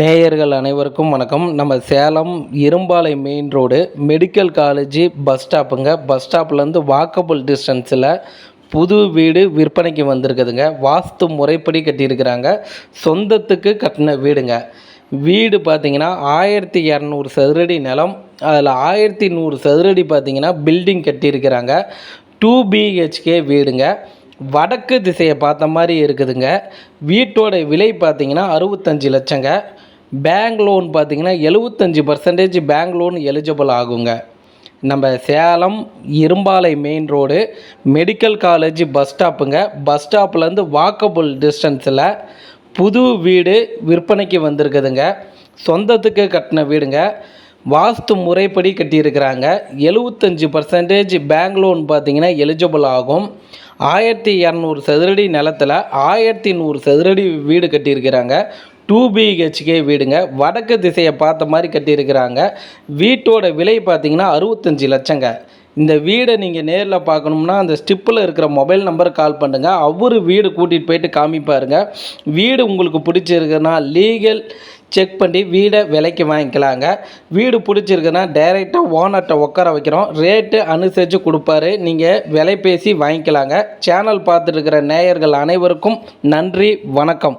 நேயர்கள் அனைவருக்கும் வணக்கம். நம்ம சேலம் இரும்பாலை main road medical college bus ஸ்டாப்புங்க. Bus ஸ்டாப்லேருந்து வாக்கபுள் டிஸ்டன்ஸில் புது வீடு விற்பனைக்கு வந்திருக்குதுங்க. வாஸ்து முறைப்படி கட்டியிருக்கிறாங்க. சொந்தத்துக்கு கட்டின வீடுங்க. வீடு பார்த்தீங்கன்னா ஆயிரத்தி இரநூறு சதுரடி நிலம். அதில் ஆயிரத்தி நூறு சதுரடி பார்த்திங்கன்னா பில்டிங் கட்டியிருக்கிறாங்க. டூ பிஹெச்கே வீடுங்க. வடக்கு திசையை பார்த்த மாதிரி இருக்குதுங்க. வீட்டோட விலை பார்த்திங்கன்னா அறுபத்தஞ்சு லட்சங்க. பேங்க் லோன் பார்த்தீங்கன்னா எழுபத்தஞ்சி பர்சன்டேஜ் பேங்க் லோன் எலிஜிபிள் ஆகுங்க. நம்ம சேலம் இரும்பாலை main road medical college bus ஸ்டாப்புங்க bus ஸ்டாப்லேருந்து வாக்கபுள் டிஸ்டன்ஸில் புது வீடு விற்பனைக்கு வந்திருக்குதுங்க. சொந்தத்துக்கு கட்டின வீடுங்க. வாஸ்து முறைப்படி கட்டியிருக்கிறாங்க. எழுபத்தஞ்சி பர்சன்டேஜ் பேங்க் லோன் பார்த்தீங்கன்னா எலிஜிபிள் ஆகும். ஆயிரத்தி இரநூறு சதுரடி நிலத்தில் ஆயிரத்தி நூறு சதுரடி வீடு கட்டியிருக்கிறாங்க. டூ பிஹெச்கே வீடுங்க. வடக்கு திசையை பார்த்த மாதிரி கட்டியிருக்கிறாங்க. வீட்டோட விலை பார்த்தீங்கன்னா அறுபத்தஞ்சி லட்சங்க. இந்த வீடை நீங்கள் நேரில் பார்க்கணும்னா அந்த ஸ்டிப்பில் இருக்கிற மொபைல் நம்பருக்கு கால் பண்ணுங்கள் அவர் வீடு கூட்டிகிட்டு போயிட்டு காமிப்பாருங்க. வீடு உங்களுக்கு பிடிச்சிருக்குன்னா லீகல் செக் பண்ணி வீடை விலைக்கு வாங்கிக்கலாங்க. வீடு பிடிச்சிருக்குன்னா டைரெக்டாக ஓனர்கிட்ட உட்கார வைக்கிறோம். ரேட்டு அனுசரித்து கொடுப்பாரு. நீங்கள் விலை பேசி வாங்கிக்கலாங்க. சேனல் பார்த்துட்டு இருக்கிற நேயர்கள் அனைவருக்கும் நன்றி வணக்கம்.